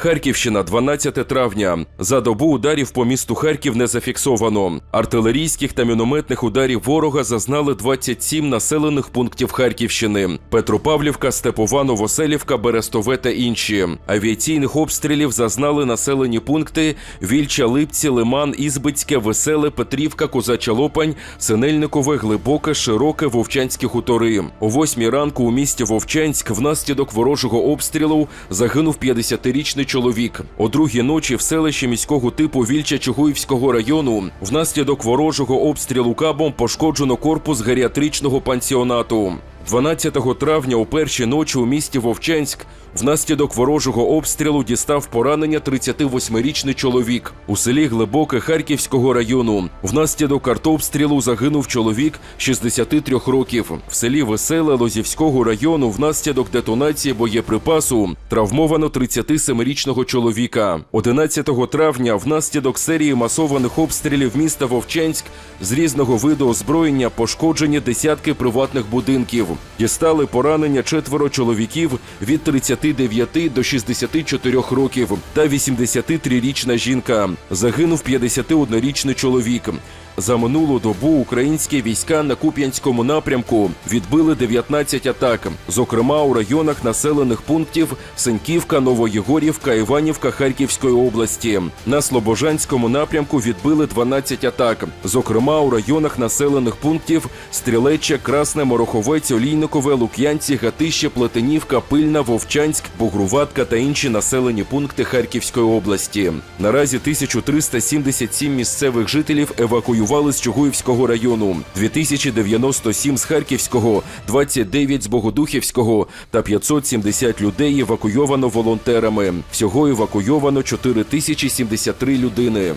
Харківщина, 12 травня. За добу ударів по місту Харків не зафіксовано. Артилерійських та мінометних ударів ворога зазнали 27 населених пунктів Харківщини: Петропавлівка, Степова, Новоселівка, Берестове та інші. Авіаційних обстрілів зазнали населені пункти Вільча, Липці, Лиман, Ізбицьке, Веселе, Петрівка, Козача Лопань, Синельникове, Глибоке, Широке, Вовчанські хутори. О восьмій ранку у місті Вовчанськ внаслідок ворожого обстрілу загинув 50-річний чоловік. О другій ночі в селищі міського типу Вільча Чугуївського району внаслідок ворожого обстрілу кабом пошкоджено корпус геріатричного пансіонату. 12 травня у першій ночі у місті Вовчанськ внаслідок ворожого обстрілу дістав поранення 38-річний чоловік у селі Глибоке Харківського району. Внаслідок артобстрілу загинув чоловік 63 років. В селі Веселе Лозівського району внаслідок детонації боєприпасу травмовано 37-річного чоловіка. 11 травня внаслідок серії масованих обстрілів міста Вовчанськ з різного виду озброєння пошкоджені десятки приватних будинків. Дістали поранення четверо чоловіків від 39 до 64 років та 83-річна жінка. Загинув 51-річний чоловік. За минулу добу українські війська на Куп'янському напрямку відбили 19 атак, зокрема у районах населених пунктів Сеньківка, Новоєгорівка, Іванівка Харківської області. На Слобожанському напрямку відбили 12 атак, зокрема у районах населених пунктів Стрілеччя, Красне, Мороховець, Олійникове, Лук'янці, Гатище, Плетенівка, Пильна, Вовчанськ, Бугруватка та інші населені пункти Харківської області. Наразі 1377 місцевих жителів евакуювали з Чугуївського району, 2097 з Харківського, 29 з Богодухівського та 570 людей евакуйовано волонтерами. Всього евакуйовано 4073 людини.